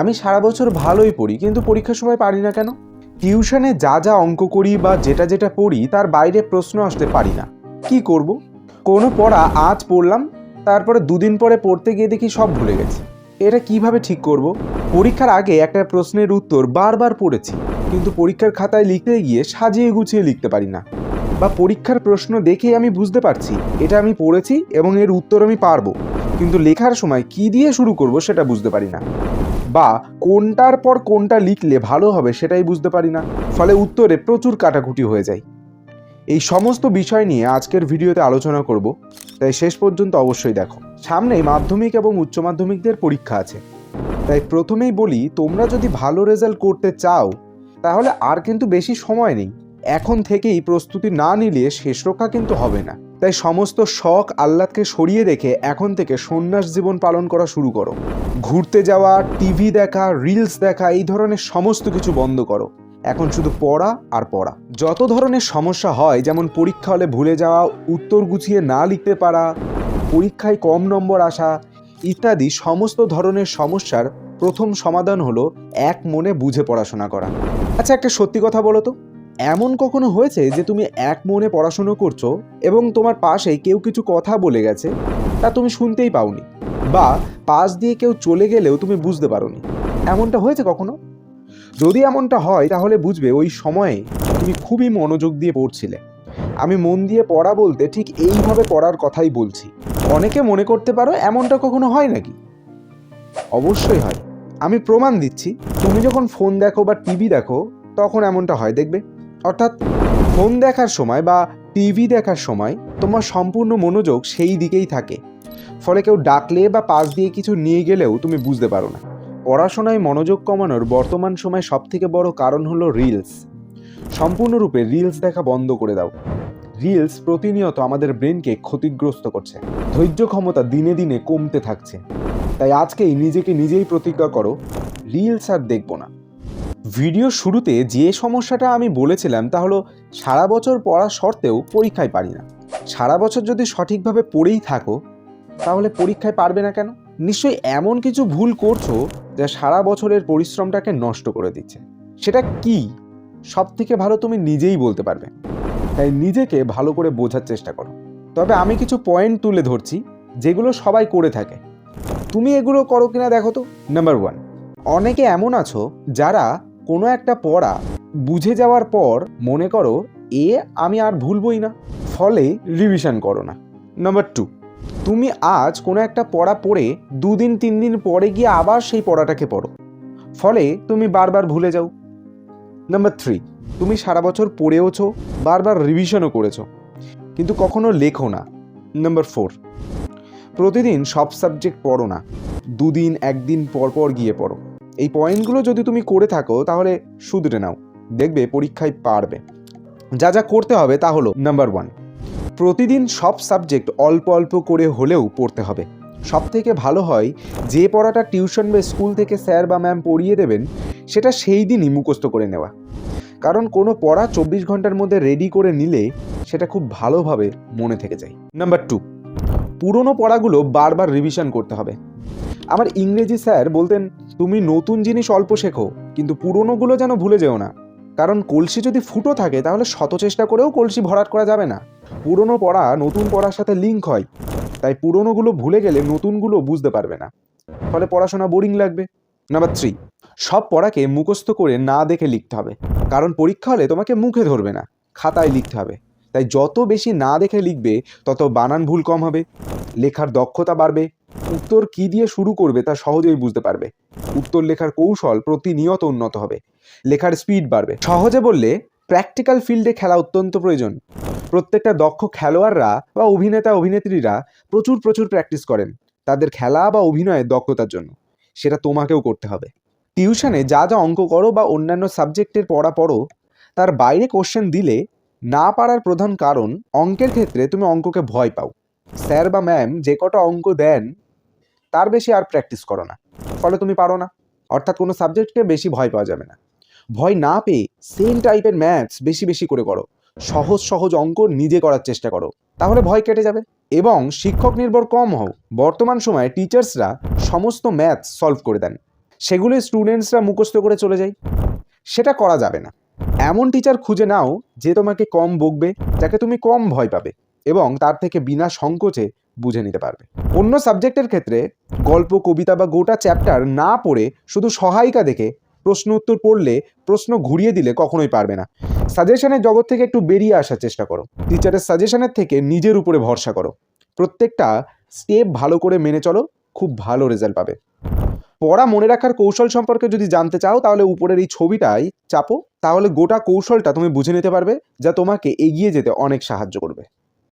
আমি সারা বছর ভালোই পড়ি, কিন্তু পরীক্ষার সময় পারি না কেন? টিউশনে যা যা অঙ্ক করি বা যেটা যেটা পড়ি, তার বাইরে প্রশ্ন আসতে পারি না। কি করব? কোনো পড়া আজ পড়লাম, তারপরে দুদিন পরে পড়তে গিয়ে দেখি সব ভুলে গেছি। এটা কীভাবে ঠিক করব? পরীক্ষার আগে একটা প্রশ্নের উত্তর বারবার পড়েছি, কিন্তু পরীক্ষার খাতায় লিখতে গিয়ে সাজিয়ে গুছিয়ে লিখতে পারি না। বা পরীক্ষার প্রশ্ন দেখেই আমি বুঝতে পারছি, এটা আমি পড়েছি এবং এর উত্তর আমি পারব, কিন্তু লেখার সময় কি দিয়ে শুরু করব সেটা বুঝতে পারি না। বা কোনটার পর কোনটা লিখলে ভালো হবে সেটাই বুঝতে পারি না। ফলে উত্তরে প্রচুর কাটাকুটি হয়ে যায়। এই সমস্ত বিষয় নিয়ে আজকের ভিডিওতে আলোচনা করব। তাই শেষ পর্যন্ত অবশ্যই দেখো। সামনেই মাধ্যমিক এবং উচ্চ মাধ্যমিকদের পরীক্ষা আছে। তাই প্রথমেই বলি, তোমরা যদি ভালো রেজাল্ট করতে চাও, তাহলে আর কিন্তু বেশি সময় নেই। এখন থেকেই প্রস্তুতি না নিলে শেষ রক্ষা কিন্তু হবে না। তাই সমস্ত শখ আহ্লাদকে সরিয়ে রেখে এখন থেকে সন্ন্যাস জীবন পালন করা শুরু করো। ঘুরতে যাওয়া, টিভি দেখা, রিলস দেখা, এই ধরনের সমস্ত কিছু বন্ধ করো। এখন শুধু পড়া আর পড়া। যত ধরনের সমস্যা হয়, যেমন পরীক্ষা হলে ভুলে যাওয়া, উত্তর গুছিয়ে না লিখতে পারা, পরীক্ষায় কম নম্বর আসা, ইত্যাদি সমস্ত ধরনের সমস্যার প্রথম সমাধান হলো এক মনে বুঝে পড়াশোনা করা। আচ্ছা একটা সত্যি কথা বলো তো। এমন কখনো হয়েছে যে তুমি এক মনে পড়াশুনো করছ এবং তোমার পাশে কেউ কিছু কথা বলে গেছে তা তুমি শুনতেই পাওনি? বা পাশ দিয়ে কেউ চলে গেলেও তুমি বুঝতে পারোনি। এমনটা হয়েছে কখনো? যদি এমনটা হয়, তাহলে বুঝবে ওই সময়ে তুমি খুবই মনোযোগ দিয়ে পড়ছিলে। আমি মন দিয়ে পড়া বলতে ঠিক এইভাবে পড়ার কথাই বলছি। অনেকে মনে করতে পারো এমনটা কখনো হয় নাকি? অবশ্যই হয়। আমি প্রমাণ দিচ্ছি। তুমি যখন ফোন দেখো বা টিভি দেখো, তখন এমনটা হয়, দেখবে? অর্থাৎ ফোন দেখার সময় বা টিভি দেখার সময় তোমার সম্পূর্ণ মনোযোগ সেই দিকেই থাকে। ফলে কেউ ডাকলে বা পাশ দিয়ে কিছু নিয়ে গেলেও তুমি বুঝতে পারো না। পড়াশোনায় মনোযোগ কমানোর বর্তমান সময় সবথেকে বড় কারণ হলো রিলস। সম্পূর্ণরূপে রিলস দেখা বন্ধ করে দাও। রিলস প্রতিনিয়ত আমাদের ব্রেনকে ক্ষতিগ্রস্ত করছে। ধৈর্য ক্ষমতা দিনে দিনে কমতে থাকছে। তাই আজকেই নিজেকে নিজেই প্রতিজ্ঞা করো, রিলস আর দেখব না। ভিডিও শুরুতে যে সমস্যাটা আমি বলেছিলাম তা হলো সারা বছর পড়া সত্ত্বেও পরীক্ষায় পারি না। সারা বছর যদি সঠিকভাবে পড়েই থাকো, তাহলে পরীক্ষায় পারবে না কেন? নিশ্চয়ই এমন কিছু ভুল করছ যা সারা বছরের পরিশ্রমটাকে নষ্ট করে দিচ্ছে। সেটা কি? সব থেকে ভালো তুমি নিজেই বলতে পারবে। তাই নিজেকে ভালো করে বোঝার চেষ্টা করো। তবে আমি কিছু পয়েন্ট তুলে ধরছি, যেগুলো সবাই করে থাকে। তুমি এগুলো করো কিনা দেখো তো। নাম্বার ওয়ান অনেকে এমন আছো যারা কোনো একটা পড়া বুঝে যাওয়ার পর মনে করো এ আমি আর ভুলবই না। ফলে রিভিশন করো না। নাম্বার টু তুমি আজ কোনো একটা পড়া পড়ে দুদিন তিন দিন পরে গিয়ে আবার সেই পড়াটাকে পড়ো। ফলে তুমি বারবার ভুলে যাও। নাম্বার থ্রি তুমি সারা বছর পড়েওছো, বারবার রিভিশনও করেছ, কিন্তু কখনো লেখো না। নাম্বার ফোর প্রতিদিন সব সাবজেক্ট পড়ো না। দুদিন, একদিন পর পর গিয়ে পড়ো। এই পয়েন্টগুলো যদি তুমি করে থাকো, তাহলে শুধরে নাও। দেখবে পরীক্ষায় পারবে। যা যা করতে হবে তা হলো নাম্বার ওয়ান প্রতিদিন সব সাবজেক্ট অল্প অল্প করে হলেও পড়তে হবে। সব থেকে ভালো হয়, যে পড়াটা টিউশন বা স্কুল থেকে স্যার বা ম্যাম পড়িয়ে দেবেন, সেটা সেই দিনই মুখস্থ করে নেওয়া। কারণ কোনো পড়া চব্বিশ ঘণ্টার মধ্যে রেডি করে নিলে, সেটা খুব ভালোভাবে মনে থেকে যায়। নাম্বার টু পুরনো পড়াগুলো বারবার রিভিশন করতে হবে। আমার ইংরেজি স্যার বলতেন, তুমি নতুন জিনিস অল্প শেখো, কিন্তু পুরনোগুলো যেন ভুলে যেও না। কারণ কলসি যদি ফুটো থাকে, তাহলে শত চেষ্টা করেও কলসি ভরাট করা যাবে না। পুরনো পড়া নতুন পড়ার সাথে লিঙ্ক হয়, তাই পুরনোগুলো ভুলে গেলে নতুনগুলো বুঝতে পারবে না। ফলে পড়াশোনা বোরিং লাগবে। নাম্বার থ্রি সব পড়াকে মুখস্থ করে না দেখে লিখতে হবে। কারণ পরীক্ষা হলে তোমাকে মুখে ধরবে না, খাতায় লিখতে হবে। তাই যত বেশি না দেখে লিখবে, তত বানান ভুল কম হবে। লেখার দক্ষতা বাড়বে। উত্তর কি দিয়ে শুরু করবে তা সহজেই বুঝতে পারবে। উত্তর লেখার কৌশল প্রতিনিয়ত উন্নত হবে। লেখার স্পিড বাড়বে। সহজে বললে প্র্যাকটিক্যাল ফিল্ডে খেলা অত্যন্ত প্রয়োজন। প্রত্যেকটা দক্ষ খেলোয়াড়রা বা অভিনেতা, অভিনেত্রীরা প্রচুর প্রচুর প্র্যাকটিস করেন। তাদের খেলা বা অভিনয়ের দক্ষতার জন্য। সেটা তোমাকেও করতে হবে। টিউশনে যা যা অঙ্ক করো বা অন্যান্য সাবজেক্টের পড়া পড়ো তার বাইরে কোশ্চেন দিলে না পারার প্রধান কারণ, অঙ্কের ক্ষেত্রে তুমি অঙ্ককে ভয় পাও। স্যার বা ম্যাম যে কটা অঙ্ক দেন, তার বেশি আর প্র্যাকটিস করো না। ফলে তুমি পারো না। অর্থাৎ কোনো সাবজেক্টকে বেশি ভয় পাওয়া যাবে না। ভয় না পেয়ে সেম টাইপের ম্যাথস বেশি বেশি করে করো। সহজ সহজ অঙ্ক নিজে করার চেষ্টা করো। তাহলে ভয় কেটে যাবে। এবং শিক্ষক নির্ভর কম হও। বর্তমান সময়ে টিচার্সরা সমস্ত ম্যাথস সলভ করে দেন। সেগুলো স্টুডেন্টসরা মুখস্থ করে চলে যায়। সেটা করা যাবে না। এমন টিচার খুঁজে নাও যে তোমাকে কম বকবে, যাকে তুমি কম ভয় পাবে এবং তার থেকে বিনা সংকোচে বুঝে নিতে পারবে। অন্য সাবজেক্টের ক্ষেত্রে গল্প, কবিতা বা গোটা চ্যাপ্টার না পড়ে শুধু সহায়িকা দেখে প্রশ্ন উত্তর পড়লে প্রশ্ন ঘুরিয়ে দিলে কখনোই পারবে না। সাজেশনের জগৎ থেকে একটু বেরিয়ে আসার চেষ্টা করো। টিচারের সাজেশনের থেকে নিজের উপরে ভরসা করো। প্রত্যেকটা স্টেপ ভালো করে মেনে চলো, খুব ভালো রেজাল্ট পাবে। পড়া মনে রাখার কৌশল সম্পর্কে যদি জানতে চাও, তাহলে উপরের এই ছবিটাই চাপো। তাহলে গোটা কৌশলটা তুমি বুঝে নিতে পারবে, যা তোমাকে এগিয়ে যেতে অনেক সাহায্য করবে।